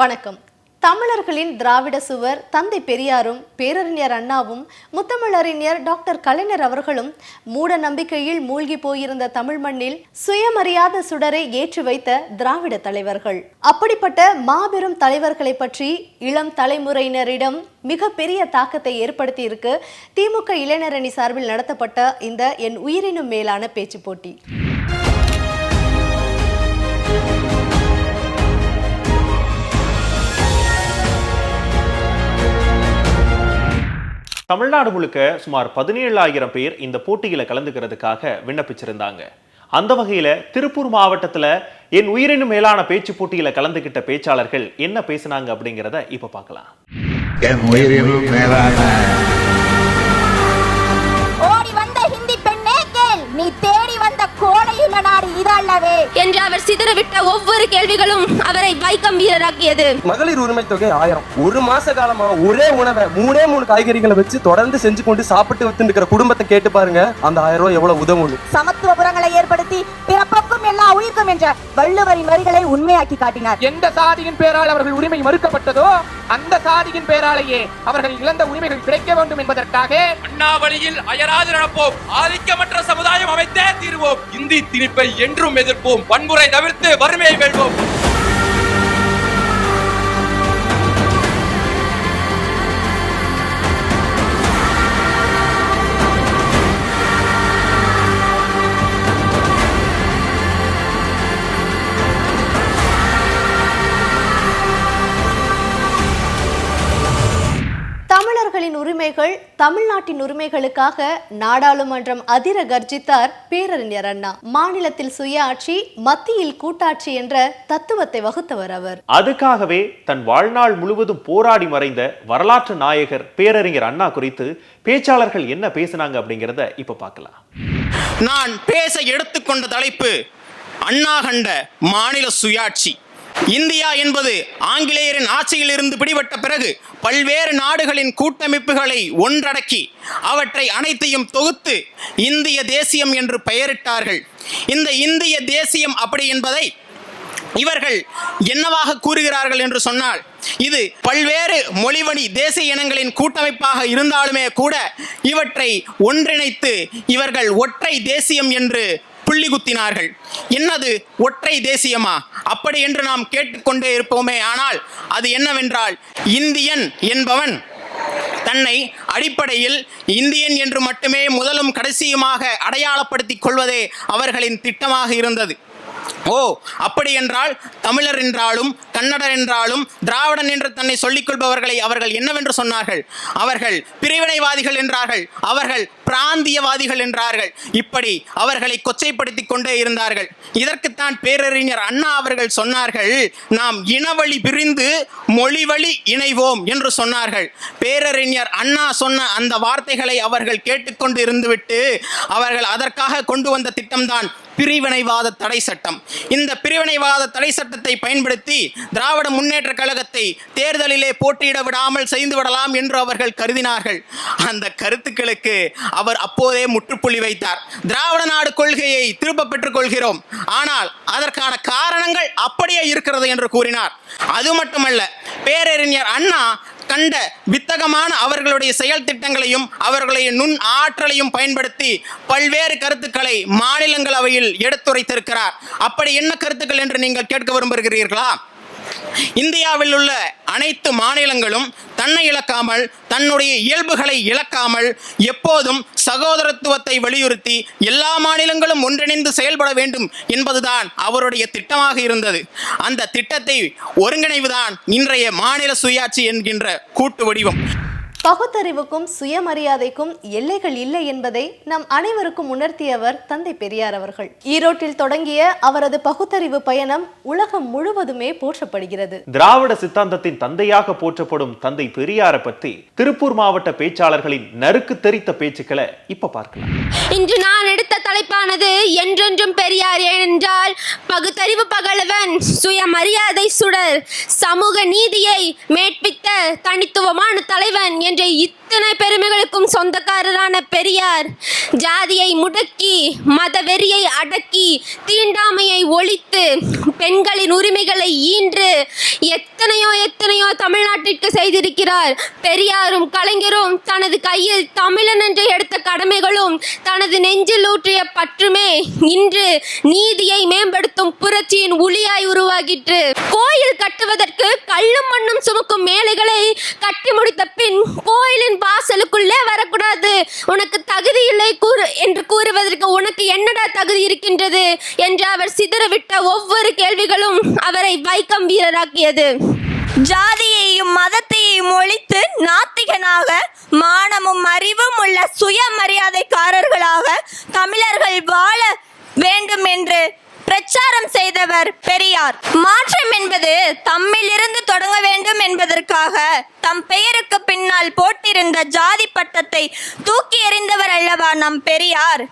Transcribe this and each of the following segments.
வணக்கம். தமிழர்களின் திராவிட சுவர் தந்தை பெரியாரும் பேரறிஞர் அண்ணாவும் முத்தமிழறிஞர் டாக்டர் கலைஞர் அவர்களும் மூட நம்பிக்கையில் மூழ்கி போயிருந்த தமிழ் மண்ணில் சுயமரியாத சுடரை ஏற்றி வைத்த திராவிட தலைவர்கள். அப்படிப்பட்ட மாபெரும் தலைவர்களை பற்றி இளம் தலைமுறையினரிடம் மிகப்பெரிய தாக்கத்தை ஏற்படுத்தி இருக்கு திமுக இளைஞரணி சார்பில் நடத்தப்பட்ட இந்த என் உயிரினும் மேலான பேச்சு போட்டி. தமிழ்நாடு முழுக்க சுமார் பதினேழாயிரம் பேர் இந்த போட்டியில கலந்துக்கிறதுக்காக விண்ணப்பிச்சிருந்தாங்க. அந்த வகையில திருப்பூர் மாவட்டத்துல என் உயிரினும் மேலான பேச்சு போட்டியில கலந்துகிட்ட பேச்சாளர்கள் என்ன பேசுனாங்க அப்படிங்கிறத இப்போ பார்க்கலாம். என் உயிரினும் மேலான என்று அவர் சிதறவிட்ட ஒவ்வொரு கேள்விகளும் அவரை வைக்கம் வீரராக்கியது. மகளிர் உரிமை தொகை ஆயிரம். ஒரு மாச காலமா ஒரே உணவை மூணே மூணு காய்கறிகளை வச்சு தொடர்ந்து செஞ்சு கொண்டு சாப்பிட்டு வந்து இருக்கிற குடும்பத்தை கேட்டு பாருங்க. அந்த ஆயிரம் ரூபாய் எவ்வளவு உதவும்? சமத்துவபுரங்களை ஏற்படுத்தி பிறப்புக்கும் எல்லா உயிர்க்கும் என்ற வள்ளுவரின் வரிகளை உண்மையாக்கி காட்டினார். எந்த சாதியின் பேரால் அவர்கள் உரிமை மறுக்கப்பட்டதோ அந்த சாதியின் பேராலேயே அவர்கள் இழந்த உரிமைகள் கிடைக்க வேண்டும் என்பதற்காக அண்ணா வழியில் அயராது நடப்போம். ஆதிக்கமற்ற சமுதாயம் அமைத்தே தீர்வோம். இந்தி திணிப்பை என்றும் எதிர்ப்போம். வன்முறை தவிர்த்து வறுமையை வெல்வோம். உரிமைகள் தமிழ்நாட்டின் உரிமைகளுக்காக நாடாளுமன்றம் அதிர கர்ஜித்தார் பேரறிஞர் அண்ணா. மாநிலத்தில் சுயாட்சி மத்தியில் கூட்டாட்சி என்ற தத்துவத்தை வகுத்தவர் அவர். அதுக்காகவே தன் வாழ்நாள் முழுவதும் போராடி மறைந்த வரலாற்று நாயகர் பேரறிஞர் அண்ணா குறித்து பேச்சாளர்கள் என்ன பேசுனாங்க அப்படிங்கிறத இப்ப பார்க்கலாம். நான் பேச எடுத்துக்கொண்ட தலைப்பு அண்ணா கண்ட மாநில சுயாட்சி. இந்தியா என்பது ஆங்கிலேயரின் ஆட்சியில் இருந்து பிடிபட்ட பிறகு பல்வேறு நாடுகளின் கூட்டமைப்புகளை ஒன்றடக்கி அவற்றை அனைத்தையும் தொகுத்து இந்திய தேசியம் என்று பெயரிட்டார்கள். இந்த இந்திய தேசியம் அப்படி என்பதை இவர்கள் என்னவாக கூறுகிறார்கள் என்று சொன்னால் இது பல்வேறு மொழிவழி தேசிய இனங்களின் கூட்டமைப்பாக இருந்தாலுமே கூட இவற்றை ஒன்றிணைத்து இவர்கள் ஒற்றை தேசியம் என்று புள்ளி குத்தினார்கள். என்னது? ஒற்றை தேசியமா? அப்படி என்று நாம் கேட்டுக்கொண்டே இருப்போமே ஆனால் அது என்னவென்றால் இந்தியன் என்பவன் தன்னை அடிப்படையில் இந்தியன் என்று மட்டுமே முதலும் கடைசியுமாக அடையாளப்படுத்திக் கொள்வதே அவர்களின் திட்டமாக இருந்தது. ஓ அப்படி என்றால் தமிழர் என்றாலும் கன்னடர் என்றாலும் திராவிடன் என்று தன்னை சொல்லிக் கொள்பவர்களை அவர்கள் என்னவென்று சொன்னார்கள்? அவர்கள் பிரிவினைவாதிகள் என்றார்கள். அவர்கள் பிராந்தியவாதிகள் என்றார்கள். இப்படி அவர்களை கொச்சைப்படுத்தி கொண்டே இருந்தார்கள். இதற்குத்தான் பேரறிஞர் அண்ணா அவர்கள் சொன்னார்கள் நாம் இனவழி பிரிந்து மொழிவழி இணைவோம் என்று சொன்னார்கள். பேரறிஞர் அண்ணா சொன்ன அந்த வார்த்தைகளை அவர்கள் கேட்டுக்கொண்டு இருந்துவிட்டு அவர்கள் அதற்காக கொண்டு வந்த திட்டம்தான் பிரிவினைவாத தடை சட்டம். இந்த பிரிவினைவாத தடை சட்டத்தை பயன்படுத்தி திராவிட முன்னேற்ற கழகத்தை தேர்தலிலே போட்டியிட விடாமல் செய்து விடலாம் என்று அவர்கள் கருதினார்கள். அந்த கருத்துக்களுக்கு அவர் அப்போதே முற்றுப்புள்ளி வைத்தார். திராவிட நாடு கொள்கையை திரும்ப பெற்றுக் கொள்கிறோம். ஆனால் அதற்கான காரணங்கள் அப்படியே இருக்கிறது என்று கூறினார். அது மட்டுமல்ல பேரறிஞர் அண்ணா கண்ட வித்தகமான அவர்களுடைய செயல் திட்டங்களையும் அவர்களுடைய நுண் ஆற்றலையும் பயன்படுத்தி பல்வேறு கருத்துக்களை மாநிலங்களவையில் எடுத்துரைத்திருக்கிறார். அப்படி என்ன கருத்துக்கள் என்று நீங்கள் கேட்க விரும்புகிறீர்களா? இந்தியாவில் உள்ள அனைத்து மாநிலங்களும் தன்னை இழக்காமல் தன்னுடைய இயல்புகளை இழக்காமல் எப்போதும் சகோதரத்துவத்தை வலியுறுத்தி எல்லா மாநிலங்களும் ஒன்றிணைந்து செயல்பட வேண்டும் என்பதுதான் அவருடைய திட்டமாக இருந்தது. அந்த திட்டத்தை ஒருங்கிணைவுதான் இன்றைய மாநில சுயாட்சி என்கின்ற கூட்டு வடிவம். பகுத்தறிவுக்கும் சுயமரியாதைக்கும் எல்லைகள் இல்லை என்பதை நம் அனைவருக்கும் உணர்த்தியவர் தந்தை பெரியார் அவர்கள். ஈரோட்டில் தொடங்கிய அவரது பகுத்தறிவு பயணம் உலகம் முழுவதுமே போற்றப்படுகிறது. திராவிட சித்தாந்தத்தின் தந்தையாக போற்றப்படும் தந்தை பெரியாரை பற்றி திருப்பூர் மாவட்ட பேச்சாளர்களின் நறுக்கு தெரித்த பேச்சுக்களை இப்ப பார்க்கலாம். இன்று நான் எடுத்த தலைப்பானது என்றென்றும் பெரியார் ஏனென்றால் பகுத்தறிவு பகலவன் சுயமரியாதை சுடர் சமூக நீதியை மேற்பித்த தனித்துவமான தலைவன் என்ற என்ற அத்தனை பெருமைகளுக்கும் சொந்தக்காரரான பெரியார். ஜாதியை முடக்கி மதவெறியை அடக்கி தீண்டாமையை ஒழித்து பெண்களின் உரிமைகளை ஈன்று எத்தனையோ எத்தனையோ தமிழ்நாட்டிற்கு செய்திருக்கிறார். பெரியாரும் கலைஞரும் தனது கையில் தமிழன் என்று எடுத்த கடமைகளும் தனது நெஞ்சில் ஊற்றிய பற்றுமே இன்று நீதியை மேம்படுத்தும் புரட்சியின் ஒளியாய் உருவாகிற்று. கோயில் கட்டுவதற்கு கல்லும் மண்ணும் சுமக்கும் மேலைகளை கட்டி முடித்த பின் கோயிலின் வாசலுக்குள்ளே வரக்கூடாது. உனக்கு தகுதி இல்லை கூறு என்று கூறுவதற்கு உனக்கு என்னடா தகுதி இருக்கின்றது? என்று அவர் சிதறவிட்ட ஒவ்வொரு கேள்விகளும் அவரை வைக்கம் வீரராக்கியது. ஜாதியையும் மதத்தையும் ஒழித்து நாத்திகனாக மானமும் அறிவும் உள்ள சுயமரியாதைக்காரர்களாக தமிழர்கள் வாழ வேண்டும் என்று பிரச்சாரம் செய்தவர் பெரியார். மாற்றம் என்பது தம்மிலிருந்து தொடங்க வேண்டும் என்பதற்காக தம் பெயருக்கு பின்னால் போட்டிருந்த ஜாதி பட்டத்தை தூக்கி எறிந்தவர் அல்லவா நம் பெரியார்.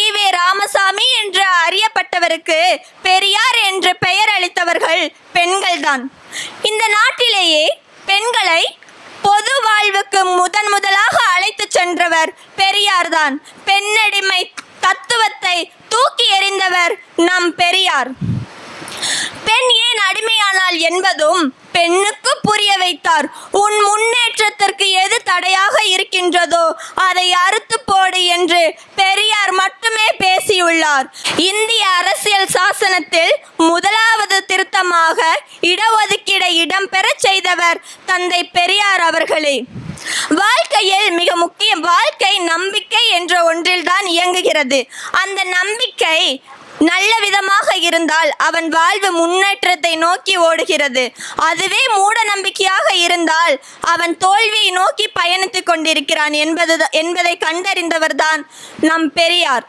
ஈவே ராமசாமி என்று அறியப்பட்டவருக்கு பெரியார் என்று பெயர் அளித்தவர்கள் பெண்கள்தான். இந்த நாட்டிலேயே பெண்களை பொது வாழ்வுக்கு முதன் முதலாக அழைத்து சென்றவர் பெரியார்தான். பெண்ணடிமை தத்துவத்தை தூக்கி எறிந்தவர் நம் பெரியார். பெண் ஏன் அடிமையானாள் என்பதும் பெண்ணுக்கு புரிய வைத்தார். உன் முன்னேற்றத்திற்கு எது தடையாக இருக்கின்றதோ அதை அறுத்து போடு என்று பெரியார் மட்டுமே பேசியுள்ளார். இந்திய அரசியல் சாசனத்தில் முதலாவது திருத்தமாக இடஒதுக்கீடை இடம்பெறச் செய்தவர் தந்தை பெரியார் அவர்களே. வாழ்க்கையில் மிக முக்கிய வாழ்க்கை நம்பிக்கை என்ற ஒன்றில்தான் இயங்குகிறது. அந்த நம்பிக்கை நல்ல விதமாக இருந்தால் அவன் வாழ்வு முன்னேற்றத்தை நோக்கி ஓடுகிறது. அதுவே மூட நம்பிக்கையாக இருந்தால் அவன் தோல்வியை நோக்கி பயணித்துக் கொண்டிருக்கிறான் என்பது என்பதை கண்டறிந்தவர்தான் நம் பெரியார்.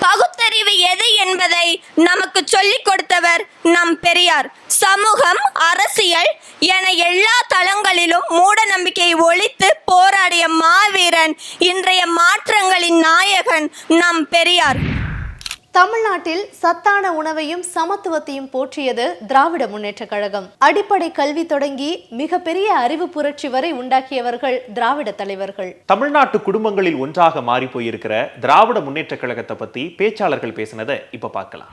பகுத்தறிவு எது என்பதை நமக்கு சொல்லிக் கொடுத்தவர் நம் பெரியார். சமூகம் அரசியல் என எல்லா தளங்களிலும் மூட நம்பிக்கையை ஒழித்து போராடிய மாவீரன் இன்றைய மாற்றங்களின் நாயகன் நம் பெரியார். தமிழ்நாட்டில் சத்தான உணவையும் சமத்துவத்தையும் போற்றியது திராவிட முன்னேற்றக் கழகம். அடிப்படை கல்வி தொடங்கி மிகப்பெரிய அறிவு புரட்சி வரை உண்டாக்கியவர்கள் திராவிட தலைவர்கள். தமிழ்நாட்டு குடும்பங்களில் ஒன்றாக மாறி போயிருக்கிற திராவிட முன்னேற்ற கழகத்தை பத்தி பேச்சாளர்கள் பேசினதை இப்ப பார்க்கலாம்.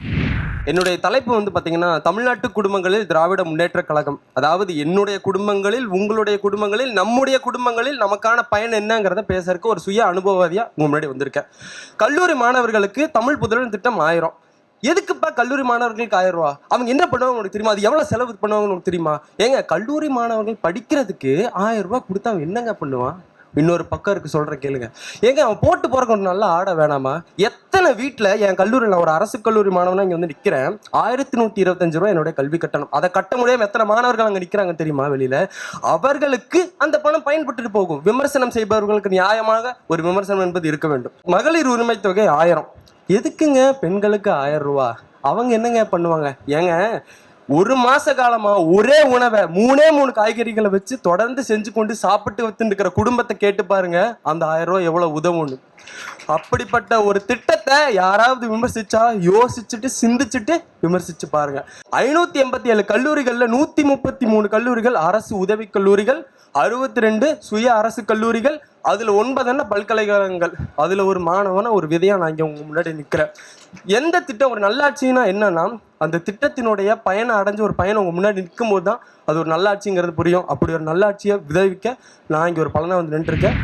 என்னுடைய தலைப்பு வந்து பார்த்தீங்கன்னா தமிழ்நாட்டு குடும்பங்களில் திராவிட முன்னேற்ற கழகம். அதாவது என்னுடைய குடும்பங்களில் உங்களுடைய குடும்பங்களில் நம்முடைய குடும்பங்களில் நமக்கான பயன் என்னங்கிறத பேசுறதுக்கு ஒரு சுய அனுபவதியா உங்க முன்னாடி வந்திருக்கேன். கல்லூரி மாணவர்களுக்கு தமிழ் புதல்வன் திட்டம் ஆயிரம். எதுக்குப்பா கல்லூரி மாணவர்களுக்கு ஆயிரம் ரூபா அவங்க என்ன பண்ணுவாங்க உனக்கு தெரியுமா? அது எவ்வளவு செலவு பண்ணுவாங்க உனக்கு தெரியுமா? ஏங்க கல்லூரி மாணவர்கள் படிக்கிறதுக்கு ஆயிரம் ரூபாய் கொடுத்தா அவன் என்னங்க பண்ணுவான்? இன்னொரு பக்கம் இருக்கு சொல்றேன் கேளுங்க. ஏங்க அவன் போட்டு போறக்கு ஒரு நல்லா ஆட வேணாமா? எத்தனை வீட்டில் என் கல்லூரியில் நான் ஒரு அரசு கல்லூரி மாணவனா இங்கே வந்து நிற்கிறேன் ஆயிரத்தி நூற்றி இருபத்தஞ்சு ரூபா என்னுடைய கல்வி கட்டணம். அதை கட்ட முடியாம எத்தனை மாணவர்கள் அங்கே நிற்கிறாங்க தெரியுமா வெளியில? அவர்களுக்கு அந்த பணம் பயன்பட்டு போகும். விமர்சனம் செய்பவர்களுக்கு நியாயமாக ஒரு விமர்சனம் என்பது இருக்க வேண்டும். மகளிர் உரிமை தொகை ஆயிரம். எதுக்குங்க பெண்களுக்கு ஆயிரம் ரூபா? அவங்க என்னங்க பண்ணுவாங்க? ஏங்க ஒரு மாச காலமா ஒரே உணவை மூணே மூணு காய்கறிகளை வச்சு தொடர்ந்து செஞ்சு கொண்டு சாப்பிட்டு வந்துட்டு இருக்கிற குடும்பத்தை கேட்டு பாருங்க அந்த ஆயிரம் ரூபாய் எவ்வளவு உதவும்னு. அப்படிப்பட்ட ஒரு திட்டத்தை யாராவது விமர்சிச்சா யோசிச்சுட்டு சிந்திச்சுட்டு விமர்சிச்சு பாருங்க. ஐநூத்தி எண்பத்தி ஏழு கல்லூரிகள்ல நூத்தி முப்பத்தி மூணு கல்லூரிகள் அரசு உதவி கல்லூரிகள் அறுபத்தி ரெண்டு சுய அரசு கல்லூரிகள் அதுல ஒன்பதென்ன பல்கலைக்கழகங்கள். அதுல ஒரு மாணவன ஒரு விதையா நான் இங்க உங்க முன்னாடி நிக்கிறேன். எந்த திட்டம் ஒரு நல்லாட்சினா என்னன்னா அந்த திட்டத்தினுடைய பயனை அடைஞ்ச ஒரு பயனை உங்க முன்னாடி நிற்கும் போது தான் அது ஒரு நல்லாட்சிங்கிறது புரியும். அப்படி ஒரு நல்லாட்சியை விதவிக்க நான் இங்க ஒரு பலனாக வந்து நின்றுருக்கேன்.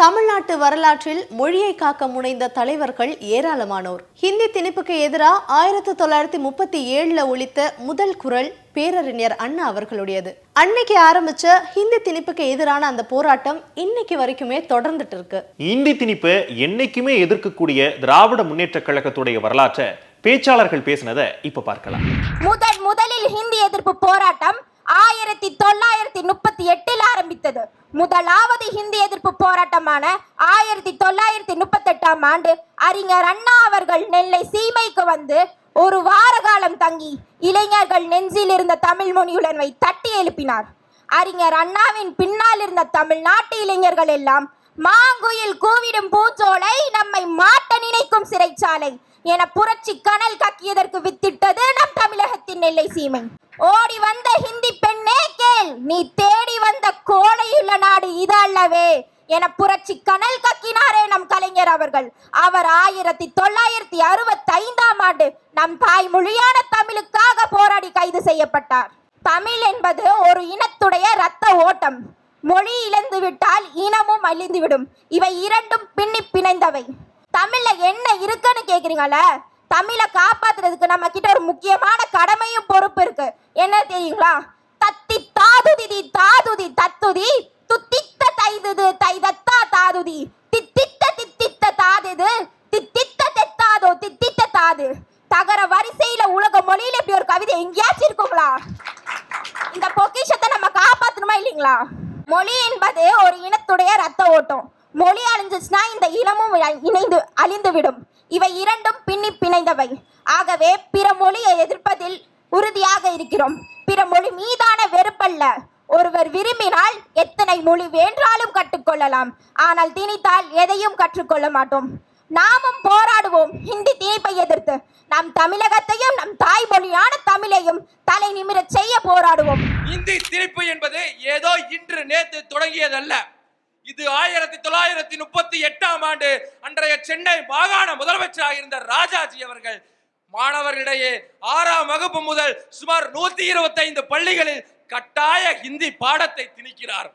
தமிழ்நாட்டு வரலாற்றில் மொழியை காக்க முனைந்த தலைவர்கள் ஏராளமானோர். ஹிந்தி திணிப்புக்கு எதிராக ஆயிரத்தி தொள்ளாயிரத்தி முப்பத்தி ஏழுல ஒழித்த முதல் குரல் பேரறிஞர் அண்ணா அவர்களுடையது. அன்னைக்கு ஆரம்பிச்ச ஹிந்தி திணிப்புக்கு எதிரான அந்த போராட்டம் இன்னைக்கு வரைக்குமே தொடர்ந்துட்டு இருக்கு. இந்தி திணிப்பு என்னைக்குமே எதிர்க்கக்கூடிய திராவிட முன்னேற்ற கழகத்துடைய வரலாற்றை பேச்சாளர்கள் பேசினதை இப்ப பார்க்கலாம். முதன் முதலில் ஹிந்தி எதிர்ப்பு போராட்டம் ஆயிரத்தி தொள்ளாயிரத்தி முப்பத்தி எட்டில் ஆரம்பித்தது. முதலாவது ஹிந்தி எதிர்ப்பு போராட்டமான ஆயிரத்தி தொள்ளாயிரத்தி முப்பத்தி எட்டாம் ஆண்டு அறிஞர் அண்ணா அவர்கள் நெல்லை சீமைக்கு வந்து ஒரு வார காலம் தங்கி இளைஞர்கள் நெஞ்சில் இருந்த தமிழ் மொழி உணர்வை தட்டி எழுப்பினார். அறிஞர் அண்ணாவின் பின்னால் இருந்த தமிழ்நாட்டு இளைஞர்கள் எல்லாம் மாங்குயில் கூவிடும் பூச்சோலை நம்மை மாட்ட நினைக்கும் சிறைச்சாலை என புரட்சி கனல் கக்கியதற்கு வித்திட்டது நம் தமிழகத்தின் நெல்லை சீமை. ஓடி வந்த ஹிந்தி பெண்ணே கேள் நீ தேடி வந்த கோடையுள்ள நாடு இது அல்லவே என புரட்சி கனல் கக்கினாரே நம் கலைஞர் அவர்கள். அவர் ஆயிரத்தி தொள்ளாயிரத்தி அறுபத்தி ஐந்தாம் ஆண்டு நம் தாய்மொழியான தமிழுக்காக போராடி கைது செய்யப்பட்டார். தமிழ் என்பது ஒரு இனத்துடைய இரத்த ஓட்டம். மொழி இழந்துவிட்டால் இனமும் அழிந்துவிடும். இவை இரண்டும் பின்னி பிணைந்தவை. தமிழ்ல என்ன இருக்குன்னு கேக்குறீங்கல்ல? தமிழை காப்பாத்துறதுக்கு நம்ம கிட்ட ஒரு முக்கியமான கடமையும் பொறுப்பு இருக்கு. என்ன தெரியுங்களா? தத்தி தாதுதி தாதுதி தத்துதி துத்தித்த தைதுது தைதத்தா தாதுதி. தித்தித்த தித்தித்த தாதுது தித்தித்த தெத்தாதோ தித்தித்த தாது. தகர வரிசையில உலக மொழியில இப்படி ஒரு கவிதை எங்கேயாச்சும் இருக்குங்களா? இந்த பொக்கிஷத்தை நம்ம காப்பாத்தணுமா இல்லைங்களா? மொழி என்பது ஒரு இனத்துடைய ரத்த ஓட்டம். மொழி அழிஞ்சிச்சுன்னா இந்த இனமும் இணைந்து அழிந்துவிடும். இவை இரண்டும் பின்னி பிணைந்தவை. ஆகவே பிற மொழியை எதிர்ப்பதில் உறுதியாக இருக்கிறோம். பிற மொழி மீதான வெறுப்பல்ல. ஒருவர் விரும்பினால் எத்தனை மொழி வேண்டாலும் கற்றுக்கொள்ளலாம். ஆனால் திணித்தால் எதையும் கற்றுக்கொள்ள மாட்டோம். நாமும் போராடுவோம் ஹிந்தி திணிப்பை எதிர்த்து. நம் தமிழகத்தையும் நம் தாய்மொழியான தமிழையும் தலை நிமிர செய்ய போராடுவோம். இந்தி திணிப்பு என்பது ஏதோ இன்று நேற்று தொடங்கியதல்ல. இது ஆயிரத்தி தொள்ளாயிரத்தி முப்பத்தி எட்டாம் ஆண்டு அன்றைய சென்னை மாகாண முதலமைச்சராக இருந்த ராஜாஜி அவர்கள் மாணவர்களிடையே ஆறாம் வகுப்பு முதல் சுமார் நூத்தி இருபத்தைந்து பள்ளிகளில் கட்டாய ஹிந்தி பாடத்தை திணிக்கிறார்.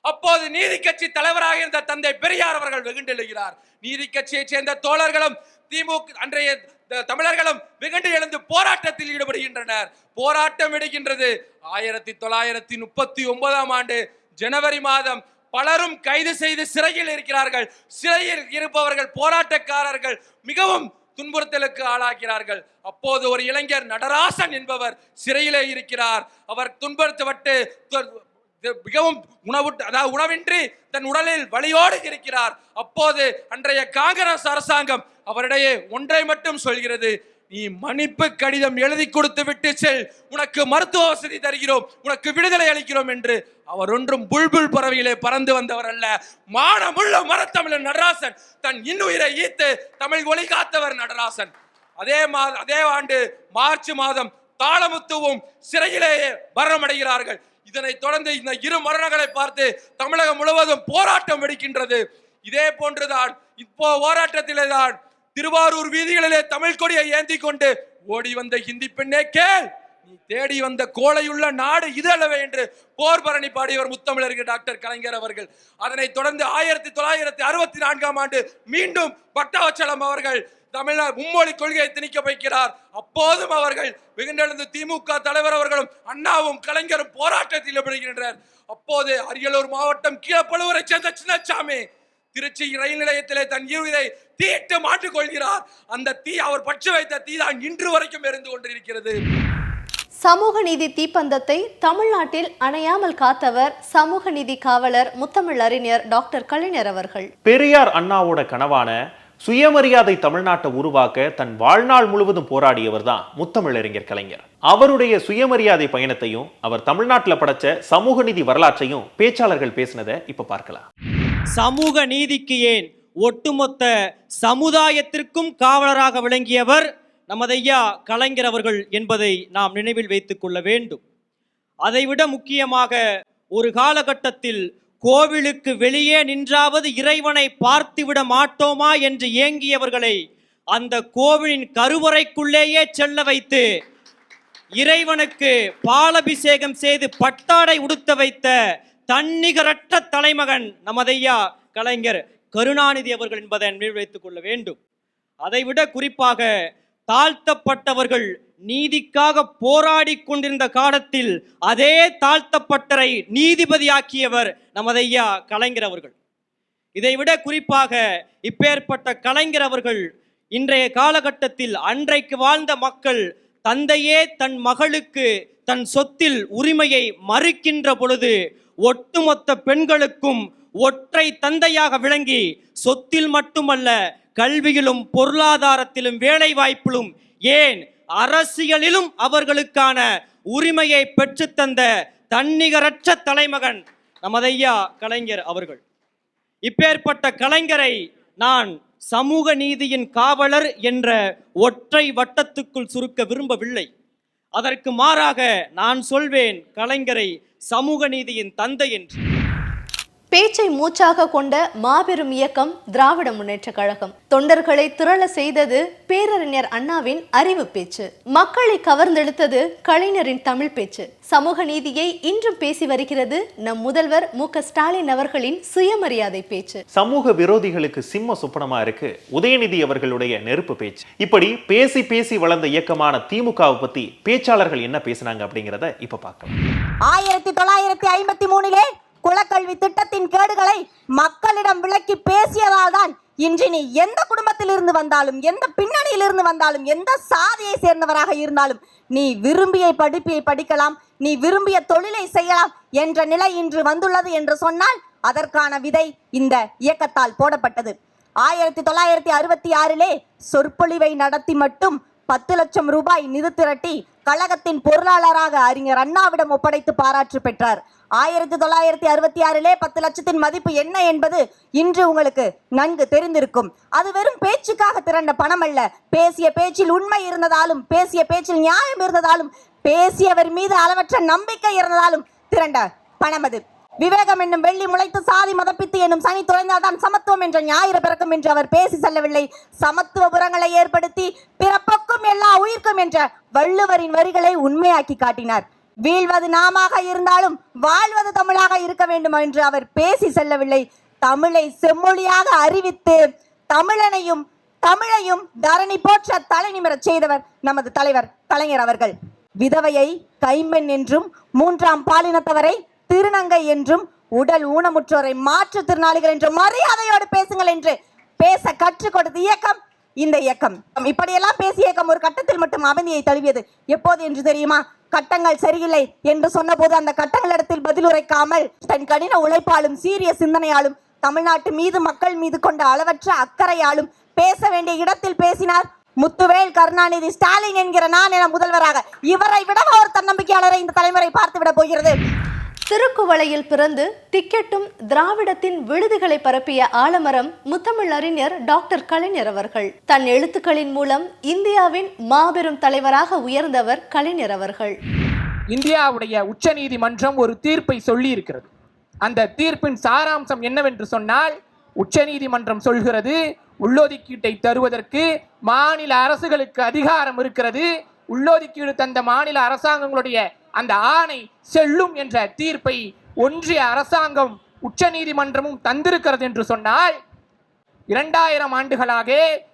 அப்போது நீதி கட்சி தலைவராக இருந்த தந்தை பெரியார் அவர்கள் வெகுண்டெழுகிறார். நீதி கட்சியைச் சேர்ந்த தோழர்களும் திமுக அன்றைய த- தமிழர்களும் வெகுண்டு எழுந்து போராட்டத்தில் ஈடுபடுகின்றனர். போராட்டம் எடுக்கின்றது. ஆயிரத்தி தொள்ளாயிரத்தி முப்பத்தி ஒன்பதாம் ஆண்டு ஜனவரி மாதம் பலரும் கைது செய்து சிறையில் இருக்கிறார்கள். சிறையில் இருப்பவர்கள் போராட்டக்காரர்கள் மிகவும் துன்புறுத்தலுக்கு ஆளாகிறார்கள். அப்போது ஒரு இளைஞர் நடராசன் என்பவர் சிறையிலே இருக்கிறார். அவர் துன்புறுத்தப்பட்டு மிகவும் உணவு அதாவது உணவின்றி தன் உடலில் வலியோடு இருக்கிறார். அப்போது அன்றைய காங்கிரஸ் அரசாங்கம் அவரிடையே ஒன்றை மட்டும் சொல்கிறது. நீ மன்னிப்பு கடிதம் எழுதி கொடுத்து விட்டு செல். உனக்கு மருத்துவ வசதி தருகிறோம். உனக்கு விடுதலை அளிக்கிறோம் என்று அவர் ஒன்றும் புல்புல் பறவையிலே பறந்து வந்தவர் அல்ல. மானமுள்ள மரத்தமிழன் நடராசன். தன் இன்னுயிரை ஈத்து தமிழ் ஒளி காத்தவர் நடராசன். அதே மா அதே ஆண்டு மார்ச் மாதம் தாளமுத்துவும் சிறையிலேயே மரணமடைகிறார்கள். இதனை தொடர்ந்து இந்த இரு மரணங்களை பார்த்து தமிழகம் முழுவதும் போராட்டம் வெடிக்கின்றது. இதே போன்றுதான் இப்போ போராட்டத்திலே தான் திருவாரூர் வீதிகளிலே தமிழ் கொடியை ஏந்தி கொண்டு ஓடி வந்த ஹிந்தி பெண்ணே கேள். நீ தேடி வந்த கோலையுள்ள நாடு இது அல்லவே என்று போர் பரணி பாடியவர் முத்தமிழர்கள் டாக்டர் கலைஞர் அவர்கள். அதனைத் தொடர்ந்து ஆயிரத்தி தொள்ளாயிரத்தி அறுபத்தி நான்காம் ஆண்டு மீண்டும் பட்டாவச்சலம் அவர்கள் தமிழ்நாடு மும்மொழி கொள்கையை திணிக்க வைக்கிறார் அப்போதும் அவர்கள் வெகுண்டெழுந்து திமுக தலைவர் அவர்களும் அண்ணாவும் கலைஞரும் போராட்டத்தில் ஈடுபடுகின்றனர். அப்போது அரியலூர் மாவட்டம் கீழப்பழுவரை சேர்ந்த சின்னசாமி திருச்சி ரயில் நிலையத்திலே தன் இருவிதை தீட்டு மாட்டிக் கொள்கிறார் அந்த தீ அவர் பற்று வைத்த தீ தான் இன்று வரைக்கும் எரிந்து கொண்டிருக்கிறது. சமூக நீதி தீப்பந்தத்தை தமிழ்நாட்டில் அணையாமல் காத்தவர் சமூக நீதி காவலர் முத்தமிழ் அறிஞர் டாக்டர் கலைஞர் அவர்கள். பெரியார் அண்ணாவோட கனவான சுயமரியாதை தமிழ்நாட்டை உருவாக்க தன் வாழ்நாள் முழுவதும் போராடியவர் தான் முத்தமிழறிஞர் கலைஞர். அவருடைய சுயமரியாதை பயணத்தையும் அவர் தமிழ்நாட்டில் படைச்ச சமூக நீதி வரலாற்றையும் பேச்சாளர்கள் பேசினதை இப்ப பார்க்கலாம். சமூக நீதிக்கு ஏன் ஒட்டுமொத்த சமுதாயத்திற்கும் காவலராக விளங்கியவர் நமதையா கலைஞர் அவர்கள் என்பதை நாம் நினைவில் வைத்துக் கொள்ள வேண்டும். அதைவிட முக்கியமாக ஒரு காலகட்டத்தில் கோவிலுக்கு வெளியே நின்றாவது இறைவனை பார்த்துவிட மாட்டோமா என்று ஏங்கியவர்களை அந்த கோவிலின் கருவறைக்குள்ளேயே செல்ல வைத்து இறைவனுக்கு பாலபிஷேகம் செய்து பட்டாடை உடுத்த வைத்த தன்னிகரற்ற தலைமகன் நமதையா கலைஞர் கருணாநிதி அவர்கள் என்பதை நினைவில் வைத்துக் கொள்ள வேண்டும். அதைவிட குறிப்பாக தாழ்த்தப்பட்டவர்கள் நீதிக்காக போராடி கொண்டிருந்த காலத்தில் அதே தாழ்த்தப்பட்டரை நீதிபதியாக்கியவர் நமதையா கலைஞர் அவர்கள். இதைவிட குறிப்பாக இப்பேற்பட்ட கலைஞர் அவர்கள் இன்றைய காலகட்டத்தில் அன்றைக்கு வாழ்ந்த மக்கள் தந்தையே தன் மகளுக்கு தன் சொத்தில் உரிமையை மறுக்கின்ற பொழுது ஒட்டுமொத்த பெண்களுக்கும் ஒற்றை தந்தையாக விளங்கி சொத்தில் மட்டுமல்ல கல்வியிலும் பொருளாதாரத்திலும் வேலை வாய்ப்பிலும் ஏன் அரசியலிலும் அவர்களுக்கான உரிமையை பெற்றுத்தந்த தன்னிகரற்ற தலைமகன் நமதையா கலைஞர் அவர்கள். இப்பேற்பட்ட கலைஞரை நான் சமூக நீதியின் காவலர் என்ற ஒற்றை வட்டத்துக்குள் சுருக்க விரும்பவில்லை. அதற்கு மாறாக நான் சொல்வேன் கலைஞரை சமூக நீதியின் தந்தை என்று. பேச்சை மூச்சாக கொண்ட மாபெரும் இயக்கம் திராவிட முன்னேற்ற கழகம். தொண்டர்களை திரள செய்தது பேரறிஞர் அண்ணாவின் அறிவு பேச்சு. மக்களை கவர்ந்தெடுத்தது கலைஞரின் தமிழ் பேச்சு. சமூக நீதியை இன்றும் பேசி வருகிறது நம் முதல்வர் மு. க. ஸ்டாலின் அவர்களின் சுயமரியாதை பேச்சு. சமூக விரோதிகளுக்கு சிம்ம சுப்பனமா இருக்கு உதயநிதி அவர்களுடைய நெருப்பு பேச்சு. இப்படி பேசி பேசி வளர்ந்த இயக்கமான திமுகவை பத்தி பேச்சாளர்கள் என்ன பேசினாங்க அப்படிங்கிறத இப்ப பார்க்கலாம். ஆயிரத்தி தொள்ளாயிரத்தி ஐம்பத்தி மூணிலே குலக்கல்வி திட்டத்தின் கேடுகளை மக்களிடம் விளக்கி பேசியதால் தான் இன்று நீ எந்த குடும்பத்தில் இருந்து வந்தாலும் எந்த பின்னணியில் இருந்து வந்தாலும் எந்த சாதியை சேர்ந்தவராக இருந்தாலும் நீ விரும்பிய படிப்பை படிக்கலாம் நீ விரும்பிய தொழிலை செய்யலாம் என்ற நிலை இன்று வந்துள்ளது என்று சொன்னால் அதற்கான விதை இந்த இயக்கத்தால் போடப்பட்டது. ஆயிரத்தி தொள்ளாயிரத்தி அறுபத்தி ஆறிலே சொற்பொழிவை நடத்தி மட்டும் பத்து லட்சம் ரூபாய் நிதி திரட்டி கழகத்தின் பொருளாளராக அறிஞர் அண்ணாவிடம் ஒப்படைத்து பாராட்டு பெற்றார். ஆயிரத்தி தொள்ளாயிரத்தி அறுபத்தி ஆறிலே பத்து லட்சத்தின் மதிப்பு என்ன என்பது இன்று உங்களுக்கு நன்கு தெரிந்திருக்கும். அது வெறும் பேச்சுக்காக திரண்ட பணம் அல்ல பேசிய பேச்சில் உண்மை இருந்ததாலும் பேசிய பேச்சில் நியாயம் இருந்ததாலும் பேசியவர் மீது அளவற்ற நம்பிக்கை இருந்ததாலும் திரண்ட பணம் அது. விவேகம் என்னும் வெள்ளி முளைத்து சாதி மதப்பித்து என்னும் சனி தொலைந்தால்தான் சமத்துவம் என்ற ஞாயிறு பிறக்கும் என்று அவர் பேசி செல்லவில்லை. சமத்துவ புறங்களை ஏற்படுத்தி பிறப்புக்கும் எல்லா உயிர்க்கும் என்ற வள்ளுவரின் வரிகளை உண்மையாக்கி காட்டினார். வீழ்வது நாமாக இருந்தாலும் வாழ்வது தமிழாக இருக்க வேண்டும் என்று அவர் பேசி செல்லவில்லை. தமிழை செம்மொழியாக அறிவித்து தமிழனையும் தமிழையும் தரணி போற்ற தலை நிமிரச் செய்தவர் நமது தலைவர் கலைஞர் அவர்கள். விதவையை கைம்பெண் என்றும் மூன்றாம் பாலினத்தவரை திருநங்கை என்றும் உடல் ஊனமுற்றோரை மாற்றுத்திறனாளிகள் என்று மரியாதையோடு பேசுங்கள் என்று பேச கற்றுக் கொடுத்த இயக்கம் இந்த இயக்கம். இப்படியெல்லாம் பேசிய இயக்கம் ஒரு கட்டத்தில் மட்டும் அமைதியை தழுவியது. எப்போது என்று தெரியுமா? கட்டங்கள் சரியில்லை என்று சொன்னபோது அந்த கட்டங்களிடத்தில் பதில் உரைக்காமல் தன் கடின உழைப்பாலும் சீரிய சிந்தனையாலும் தமிழ்நாட்டு மீது மக்கள் மீது கொண்ட அளவற்ற அக்கறையாலும் பேச வேண்டிய இடத்தில் பேசினார் முத்துவேல் கருணாநிதி ஸ்டாலின் என்கிற நான் என முதல்வராக. இவரை விட ஒரு தன்னம்பிக்கையாளரை இந்த தலைமுறை பார்த்து விட போகிறது? திருக்குவளையில் பிறந்து திக்கெட்டும் திராவிடத்தின் விழுதுகளை பரப்பிய ஆலமரம் முத்தமிழ் அறிஞர் டாக்டர் கலைஞர் அவர்கள். தன் எழுத்துக்களின் மூலம் இந்தியாவின் மாபெரும் தலைவராக உயர்ந்தவர் கலைஞர் அவர்கள். இந்தியாவுடைய உச்சநீதிமன்றம் ஒரு தீர்ப்பை சொல்லி இருக்கிறது அந்த தீர்ப்பின் சாராம்சம் என்னவென்று சொன்னால் உச்ச நீதிமன்றம் சொல்கிறது உள்ளொதுக்கீட்டை தருவதற்கு மாநில அரசுகளுக்கு அதிகாரம் இருக்கிறது. உள்ளொதுக்கீடு தந்த மாநில அரசாங்கங்களுடைய அந்த ஆணை செல்லும் என்ற தீர்ப்பை ஒன்றிய அரசாங்கம் உச்சநீதிமன்றமும் தந்திருக்கிறது என்று சொன்னால் இரண்டாயிரம் ஆண்டுகளாக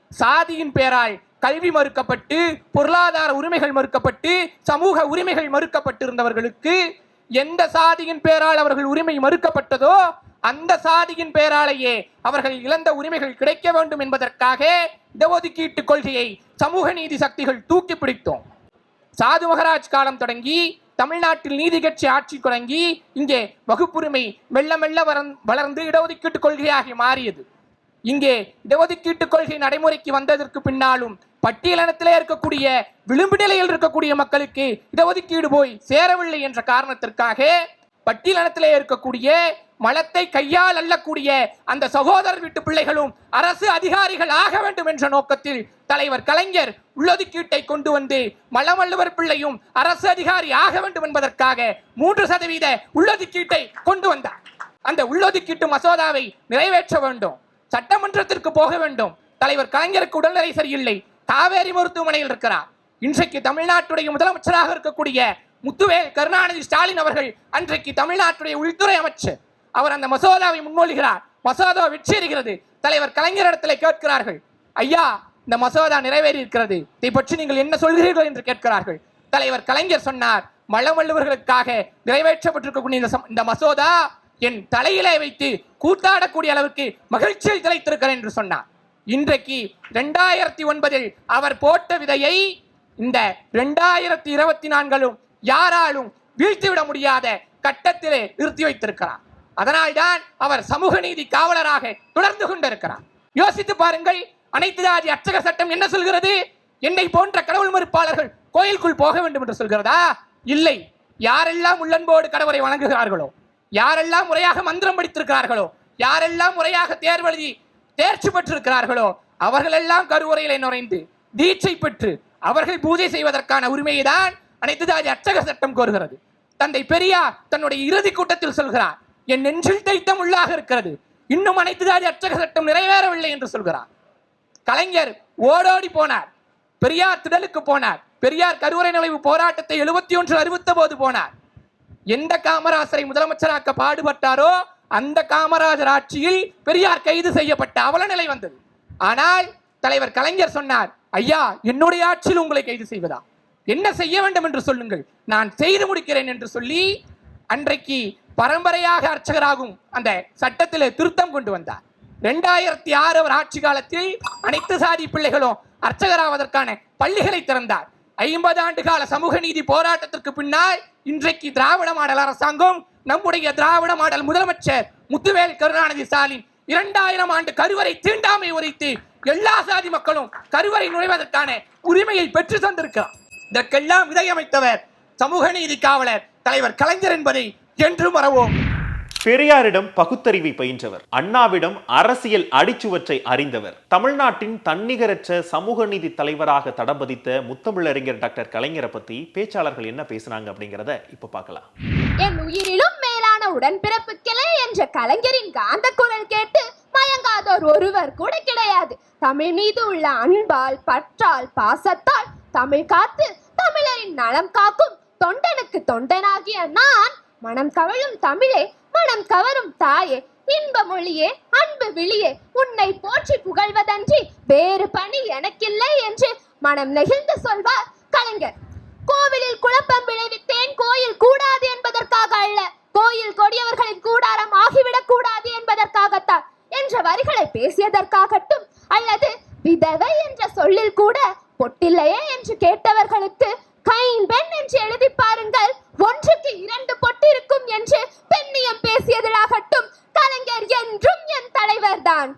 சாதியின் பெயரால் கல்வி மறுக்கப்பட்டு பொருளாதார உரிமைகள் மறுக்கப்பட்டு சமூக உரிமைகள் மறுக்கப்பட்டிருந்தவர்களுக்கு எந்த சாதியின் பெயரால் அவர்கள் உரிமை மறுக்கப்பட்டதோ அந்த சாதியின் பெயராலேயே அவர்கள் இழந்த உரிமைகள் கிடைக்க வேண்டும் என்பதற்காக இடஒதுக்கீட்டு கொள்கையை சமூக நீதி சக்திகள் தூக்கி பிடித்தோம். சாது மகராஜ் காலம் தொடங்கி தமிழ்நாட்டில் நீதி கட்சி ஆட்சி தொடங்கி இங்கே வகுப்புரிமை மெல்ல மெல்ல வளர்ந்து இடஒதுக்கீட்டு கொள்கையாகி மாறியது. இங்கே இடஒதுக்கீட்டு கொள்கை நடைமுறைக்கு வந்ததற்கு பின்னாலும் பட்டியலினத்திலே இருக்கக்கூடிய விளிம்பு நிலையில் இருக்கக்கூடிய மக்களுக்கு இடஒதுக்கீடு போய் சேரவில்லை என்ற காரணத்திற்காக பட்டியலினத்திலே இருக்கக்கூடிய மலத்தை கையால் அள்ளக்கூடிய அந்த சகோதரர் வீட்டு பிள்ளைகளும் அரசு அதிகாரிகள் ஆக வேண்டும் என்ற நோக்கத்தில் தலைவர் கலைஞர் உள்ளொதுக்கீட்டை கொண்டு வந்து மலமல்லுவர் பிள்ளையும் அரசு அதிகாரி ஆக வேண்டும் என்பதற்காக மூன்று சதவீத உள்ளொதுக்கீட்டை கொண்டு வந்தார். அந்த உள்ளொதுக்கீட்டு மசோதாவை நிறைவேற்ற வேண்டும். சட்டமன்றத்திற்கு போக வேண்டும். தலைவர் கலைஞருக்கு உடல்நிலை சரியில்லை. காவேரி மருத்துவமனையில் இருக்கிறார். இன்றைக்கு தமிழ்நாட்டுடைய முதலமைச்சராக இருக்கக்கூடிய முத்துவேல் கருணாநிதி ஸ்டாலின் அவர்கள் அன்றைக்கு தமிழ்நாட்டுடைய உள்துறை அமைச்சர். அவர் அந்த மசோதாவை முன்மொழிகிறார். மசோதா வெற்றியேறுகிறது தலைவர் கலைஞரிடத்தில் கேட்கிறார்கள். ஐயா இந்த மசோதா நிறைவேறி இருக்கிறது இதை பற்றி நீங்கள் என்ன சொல்கிறீர்கள்? என்று கேட்கிறார்கள். தலைவர் கலைஞர் சொன்னார் மலமல்லுவர்களுக்காக நிறைவேற்றப்பட்டிருக்கக்கூடிய இந்த இந்த மசோதா என் தலையிலே வைத்து கூத்தாடக்கூடிய அளவுக்கு மகிழ்ச்சியில் திளைத்திருக்கிறேன் என்று சொன்னார். இன்றைக்கு ரெண்டாயிரத்தி ஒன்பதில் அவர் போட்ட விதையை இந்த ரெண்டாயிரத்தி இருபத்தி நான்கிலும் யாராலும் வீழ்த்திவிட முடியாத கட்டத்திலே நிறுத்தி வைத்திருக்கிறார். அதனால்தான் அவர் சமூக நீதி காவலராக தொடர்ந்து கொண்டிருக்கிறார். யோசித்து பாருங்கள் அனைத்து ஜாதி அர்ச்சக சட்டம் என்ன சொல்கிறது? என்னை போன்ற கடவுள் மறுப்பாளர்கள் கோயிலுக்குள் போக வேண்டும் என்று சொல்கிறதா? இல்லை. யாரெல்லாம் உள்ளன்போடு கடவுளை வணங்குகிறார்களோ யாரெல்லாம் முறையாக மந்திரம் படித்திருக்கிறார்களோ யாரெல்லாம் முறையாக தேர்வெழுதி தேர்ச்சி பெற்றிருக்கிறார்களோ அவர்களெல்லாம் கருவறையிலே நுழைந்து தீட்சை பெற்று அவர்கள் பூஜை செய்வதற்கான உரிமையை தான் அனைத்து ஜாதி அர்ச்சக சட்டம் கோருகிறது. தந்தை பெரியார் தன்னுடைய இறுதி கூட்டத்தில் சொல்கிறார் என் நெஞ்சில் தைத்தம் உள்ளாக இருக்கிறது. இன்னும் அனைத்து ஜாதி அர்ச்சக சட்டம் நிறைவேறவில்லை என்று சொல்கிறார். கலைஞர் ஓடோடி போனார். பெரியார் திடலுக்கு போனார். பெரியார் கருவறை நுழைவு போராட்டத்தை எழுபத்தி ஒன்று அறிவித்த போது போனார். எந்த காமராசரை முதலமைச்சராக்க பாடுபட்டாரோ அந்த காமராஜர் ஆட்சியில் பெரியார் கைது செய்யப்பட்ட அவல நிலை வந்தது. ஆனால் தலைவர் கலைஞர் சொன்னார் ஐயா என்னுடைய ஆட்சியில் உங்களை கைது செய்வதா? என்ன செய்ய வேண்டும் என்று சொல்லுங்கள். நான் செய்து முடிக்கிறேன் என்று சொல்லி அன்றைக்கு பரம்பரையாக அர்ச்சகராகும் அந்த சட்டத்திலே திருத்தம் கொண்டு வந்தார். ரெண்டாயிரத்தி ஆறு அவர் ஆட்சி காலத்தில் அனைத்து சாதி பிள்ளைகளும் அர்ச்சகராவதற்கான பள்ளிகளை திறந்தார். ஐம்பது ஆண்டு கால சமூக நீதி போராட்டத்திற்கு பின்னால் இன்றைக்கு திராவிட மாடல் அரசாங்கம் நம்முடைய திராவிட மாடல் முதலமைச்சர் முத்துவேல் கருணாநிதி ஸ்டாலின் இரண்டாயிரம் ஆண்டு கருவறை தீண்டாமை உரைத்து எல்லா சாதி மக்களும் கருவறை நுழைவதற்கான உரிமையை பெற்று தந்திருக்கிறார். இதற்கெல்லாம் விதையமைத்தவர் சமூக நீதி காவலர் தலைவர் கலைஞர் என்பதை என்று மறவோம். பெரியாரிடம் பகுத்தறிவை பயின்றவர். அண்ணாவிடம் அரசியல் அடிச்சுவற்றை அறிந்தவர். தமிழ்நாட்டின் தன்னிகரற்ற சமூக நீதி தலைவராக தடம் பதித்த முத்தமிழறிஞர் டாக்டர் கலைஞரை பத்தி பேச்சாளர்கள் என்ன பேசுனாங்க அப்படிங்கிறத இப்ப பார்க்கலாம். என் உயிரிலும் மேலான உடன்பிறப்புகளே என்ற கலைஞரின் காந்த குரல் கேட்டு மயங்காதோர் ஒருவர் கூட கிடையாது. தமிழ் மீது உள்ள அன்பால் பற்றால் பாசத்தால் தமிழ் காத்து தமிழரின் நலம் காக்கும் தொண்டனுக்கு தொண்டனாகிய நான் மனம் கவழும் தமிழே மனம் கவரும் தாயே இன்ப மொழியே அன்பு விழியே உன்னை போற்றி புகழ்வதன்றி வேறு பணி எனக்கில்லை என்று மனம் நெகிழ்ந்து சொல்வார் கலைஞர். கோவிலில் குழப்பம் விளைவித்தேன் கோயில் கூடாது என்பதற்காக அல்ல கோயில் கொடியவர்களின் கூடாரம் ஆகிவிடக் கூடாது என்பதற்காகத்தான் என்ற வரிகளை பேசியதற்காகட்டும் அல்லது விதவை என்ற சொல்லில் கூட பொட்டில்லையே என்று கேட்டவர்களுக்கு கைம்பெண் என்று எழுதி பாருங்கள் ஒன்றுக்கு இரண்டு பொட்டு இருக்கும் என்று பெண்ணியம் பேசியதிலாகட்டும் கலைஞர் என்றும் என் தலைவர் தான்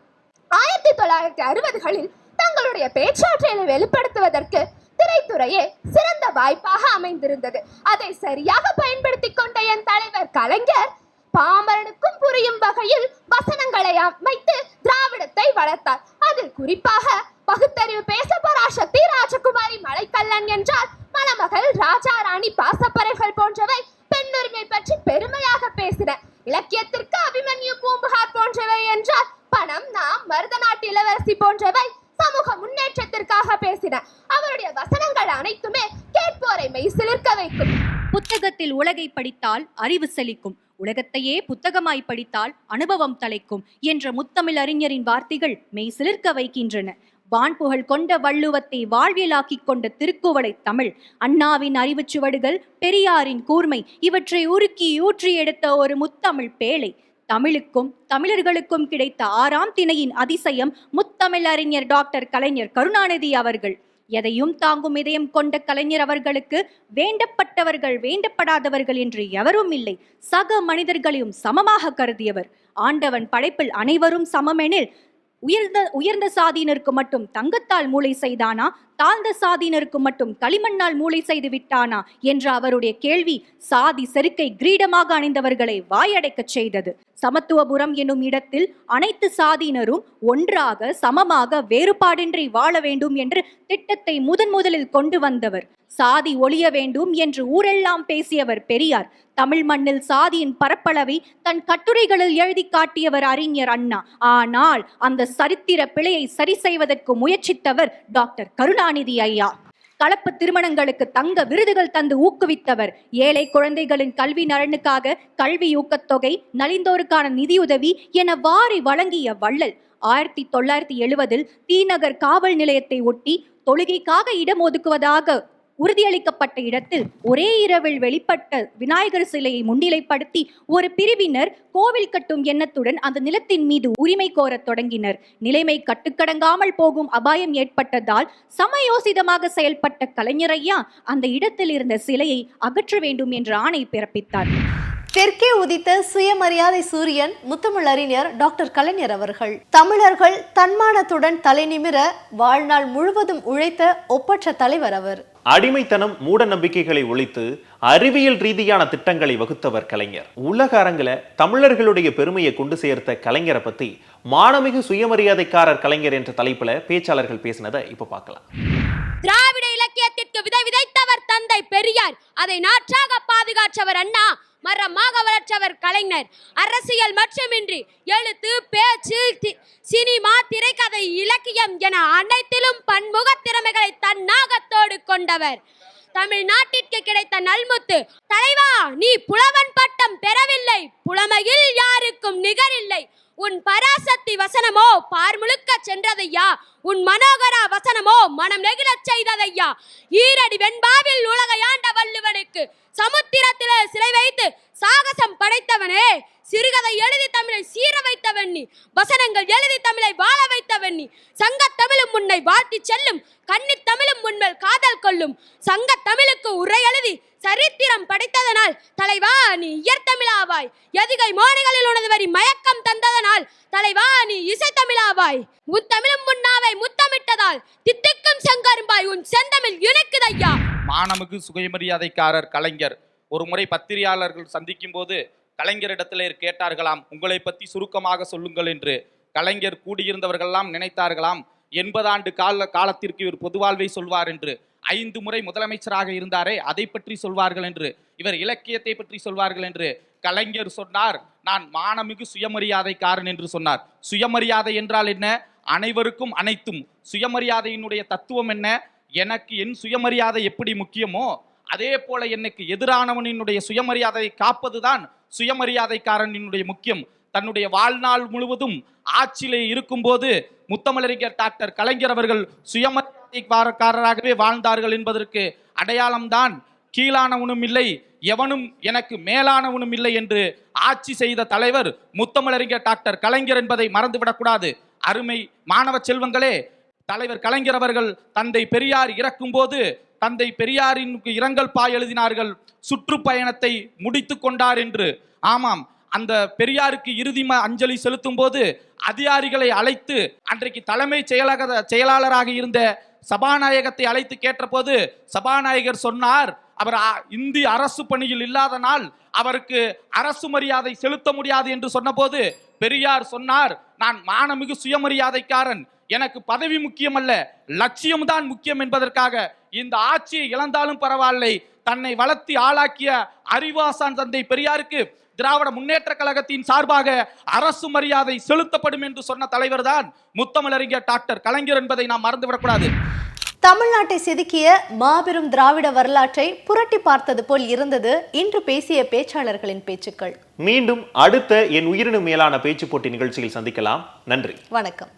ஆயிரத்தி தொள்ளாயிரத்தி அறுபதுகளில் தங்களுடைய பேச்சாற்றலை வெளிப்படுத்துவதற்கு திரைத்துறையே சிறந்த வாய்ப்பாக அமைந்திருந்தது. அதை சரியாக பயன்படுத்திக் கொண்ட என் தலைவர் கலைஞர் பாமர புரியும் வகையில் வசனங்களை அமைத்து திராவிடத்தை வளர்த்தார் அதில் குறிப்பாக பகுத்தறிவு பேச பராசக்தி ராஜகுமாரி மலைக்கல்லன் என்றால் மணமகள் ராஜா ராணி பாசப்பறைகள் போன்றவை பெண்ணுரிமை பற்றி பெருமையாக பேசின இலக்கியத்திற்கு அபிமன்யு பூம்புகார் போன்றவை என்றால் பணம் நாம் மருத நாட்டு இளவரசி போன்றவை சமூக முன்னேற்றத்திற்காக பேசின அவருடைய வசனங்கள் அனைத்துமே கேட்போரை மெய் சிலிர்க்க வைக்கும் புத்தகத்தில் உலகை படித்தால் அறிவு செழிக்கும். உலகத்தையே புத்தகமாய் படித்தால் அனுபவம் தலைக்கும் என்ற முத்தமிழ் அறிஞரின் வார்த்தைகள் மெய் சிலிர்க்க வைக்கின்றன. வான்புகழ் கொண்ட வள்ளுவத்தை வாழ்வியலாக்கிக் கொண்ட திருக்குவளை தமிழ். அண்ணாவின் அறிவுச் சுவடுகள் பெரியாரின் கூர்மை இவற்றை உருக்கி ஊற்றி எடுத்த ஒரு முத்தமிழ் பேழை. தமிழுக்கும் தமிழர்களுக்கும் கிடைத்த ஆறாம் திணையின் அதிசயம் முத்தமிழ் அறிஞர் டாக்டர் கலைஞர் கருணாநிதி அவர்கள். எதையும் தாங்கும் இதயம் கொண்ட கலைஞர் அவர்களுக்கு வேண்டப்பட்டவர்கள் வேண்டப்படாதவர்கள் என்று எவரும் இல்லை. சக மனிதர்களையும் சமமாக கருதியவர். ஆண்டவன் படைப்பில் அனைவரும் சமமெனில் உயர்ந்த உயர்ந்த சாதியினருக்கு மட்டும் தங்கத்தால் மூளை செய்தானா? தாழ்ந்த சாதியினருக்கு மட்டும் களிமண்ணால் மூளை செய்து விட்டானா? என்ற அவருடைய கேள்வி சாதி செருக்கை கிரீடமாக அணிந்தவர்களை வாயடைக்கச் செய்தது. சமத்துவபுரம் என்னும் இடத்தில் அனைத்து சாதியினரும் ஒன்றாக சமமாக வேறுபாடின்றி வாழ வேண்டும் என்று திட்டத்தை முதன் முதலில் கொண்டு வந்தவர். சாதி ஒழிய வேண்டும் என்று ஊரெல்லாம் பேசியவர் பெரியார். தமிழ் மண்ணில் சாதியின் பரப்பளவை தன் கட்டுரைகளில் எழுதி காட்டியவர் அறிஞர் அண்ணா. ஆனால் அந்த சரித்திர பிழையை சரி செய்வதற்கு முயற்சித்தவர் டாக்டர் கருணாநிதி ஐயா. கலப்பு திருமணங்களுக்கு தங்க விருதுகள் தந்து ஊக்குவித்தவர். ஏழை குழந்தைகளின் கல்வி நலனுக்காக கல்வி ஊக்கத்தொகை நலிந்தோருக்கான நிதியுதவி என வாரி வழங்கிய வள்ளல் ஆயிரத்தி தொள்ளாயிரத்தி எழுவதில் தீநகர் காவல் நிலையத்தை ஒட்டி தொழுகைக்காக இடம் ஒதுக்குவதாக உறுதியளிக்கப்பட்ட இடத்தில் ஒரே இரவில் வெளிப்பட்ட விநாயகர் சிலையை முன்னிலைப்படுத்தி ஒரு பிரிவினர் கோவில் கட்டும் எண்ணத்துடன் அந்த நிலத்தின் மீது உரிமை கோரத் தொடங்கினர். நிலைமை கட்டுக்கடங்காமல் போகும் அபாயம் ஏற்பட்டதால் சமயோசிதமாக செயல்பட்ட கலைஞரையா அந்த இடத்தில் இருந்த சிலையை அகற்ற வேண்டும் என்ற ஆணை பிறப்பித்தார். தெற்கே உதித்த சுயமரியாதை சூரியன் முத்தமிழ் அறிஞர் டாக்டர் கலைஞர் அவர்கள். தமிழர்கள் தன்மானத்துடன் தலை நிமிர வாழ்நாள் முழுவதும் உழைத்த ஒப்பற்ற தலைவர் அவர். அடிமைத்தனம் மூட நம்பிக்கைகளை ஒழித்து அறிவியல் ரீதியான திட்டங்களை வகுத்தவர் கலைஞர். உலக அரங்கில் தமிழர்களுடைய பெருமையை கொண்டு சேர்த்த கலைஞரை பத்தி மானமிகு சுயமரியாதைக்காரர் கலைஞர் என்ற தலைப்புல பேச்சாளர்கள் பேசினதை இப்ப பார்க்கலாம். திராவிட இலக்கியத்திற்கு விதை விதைத்தவர் தந்தை பெரியார். அதை நாற்றாக பாதுகாற்றவர் அண்ணா. மரமாக வளர்ச்சவர் கலைஞர். அரசியல் மட்டுமின்றி எழுத்து பேச்சு சினிமா திரைக்கதை இலக்கியம் என அனைத்திலும் பன்முக திறமைகளை தன்னாகத்தோடு கொண்டவர். தமிழ்நாட்டிற்கு கிடைத்த நல்முத்து தலைவா நீ புலவன் பட்டம் பெறவில்லை. புலமையில் யாருக்கும் நிகரில்லை. உன் பராசக்தி வசனமோ பார் முழுக்க சென்றதையா? உன் மனோகரா வசனமோ மனம் நெகிழச் செய்ததையா? ஈரடி வெண்பாவில் உலகையாண்ட வள்ளுவனுக்கு சமுத்திரத்திலே சிலை வைத்து சாகசம் படைத்தவனே சிறுகதை எழுதி தமிழை சீர வைத்தவன் நீ வசனங்கள் எழுதி தமிழை வாழ வைத்தவன் நீ சங்கத் தமிழும் உன்னை வாழ்த்தி செல்லும் கன்னி தமிழும் உன்மேல் காதல் கொள்ளும் சங்கத் தமிழுக்கு உரை எழுதி சரித்திரம் படைத்ததனால் தலைவா நீ இயற்தமிழாவாய். எதுகை மோனைகளில் உனது வரி மயக்கம் தந்ததனால் தலைவா நீ இசைத்தமிழாவாய். முத்தமிழும் முன்னாவை முத்தமிட்டதால் தித்திக்கும் செங்கரும்பாய் உன் செந்தமிழ் இணைக்குதையா. மானமிகு சுயமரியாதைக்காரர் கலைஞர். ஒரு முறை பத்திரிகையாளர்கள் சந்திக்கும் போது கலைஞரிடத்திலே கேட்டார்களாம் உங்களை பற்றி சுருக்கமாக சொல்லுங்கள் என்று. கலைஞர் கூடியிருந்தவர்களெல்லாம் நினைத்தார்களாம் எண்பது ஆண்டு கால காலத்திற்கு இவர் பொதுவாழ்வை சொல்வார் என்று. ஐந்து முறை முதலமைச்சராக இருந்தாரே அதை பற்றி சொல்வார்கள் என்று. இவர் இலக்கியத்தை பற்றி சொல்வார்கள் என்று. கலைஞர் சொன்னார் நான் மானமிகு சுயமரியாதைக்காரன் என்று சொன்னார். சுயமரியாதை என்றால் என்ன? அனைவருக்கும் அனைத்தும். சுயமரியாதையினுடைய தத்துவம் என்ன? எனக்கு என் சுயமரியாதை எப்படி முக்கியமோ அதே போல எனக்கு எதிரானவனினுடைய சுயமரியாதையை காப்பதுதான் சுயமரியாதைக்காரனினுடைய முக்கியம். தன்னுடைய வாழ்நாள் முழுவதும் ஆட்சியிலே இருக்கும்போது முத்தமிழறிஞர் டாக்டர் கலைஞர் அவர்கள் சுயமரியாதைக்காரராகவே வாழ்ந்தார்கள் என்பதற்கு அடையாளம்தான் கீழானவனும் இல்லை எவனும் எனக்கு மேலானவனும் இல்லை என்று ஆட்சி செய்த தலைவர் முத்தமிழறிஞர் டாக்டர் கலைஞர் என்பதை மறந்துவிடக்கூடாது. அருமை மாணவ செல்வங்களே தலைவர் கலைஞர் அவர்கள் தந்தை பெரியார் இறக்கும்போது தந்தை பெரியாரின் இரங்கல் பா எழுதினார்கள் சுற்றுப்பயணத்தை முடித்து கொண்டார் என்று. ஆமாம் அந்த பெரியாருக்கு இறுதி ம- அஞ்சலி செலுத்தும் போது அதிகாரிகளை அழைத்து அன்றைக்கு தலைமை செயலக செயலாளராக இருந்த சபாநாயகத்தை அழைத்து கேட்டபோது சபாநாயகர் சொன்னார் அவர் அ- இந்திய அரசு பணியில் இல்லாத நாள் அவருக்கு அரசு மரியாதை செலுத்த முடியாது என்று சொன்னபோது பெரியார் சொன்னார் நான் மானமிகு சுயமரியாதைக்காரன் எனக்கு பதவி முக்கியமல்ல லட்சியம்தான் முக்கியம் என்பதற்காக இந்த ஆட்சியை இழந்தாலும் பரவாயில்லை தன்னை வளர்த்தி ஆளாக்கிய அறிவாசான் தந்தை பெரியாருக்கு திராவிட முன்னேற்ற கழகத்தின் சார்பாக அரசு மரியாதை செலுத்தப்படும் என்று சொன்ன தலைவர் தான் முத்தமிழறிஞர் டாக்டர் கலைஞர் என்பதை நாம் மறந்துவிடக்கூடாது. தமிழ்நாட்டை செதுக்கிய மாபெரும் திராவிட வரலாற்றை புரட்டி பார்த்தது போல் இருந்தது இன்று பேசிய பேச்சாளர்களின் பேச்சுக்கள். மீண்டும் அடுத்த என் உயிரினும் மேலான பேச்சு போட்டி நிகழ்ச்சியில் சந்திக்கலாம். நன்றி. வணக்கம்.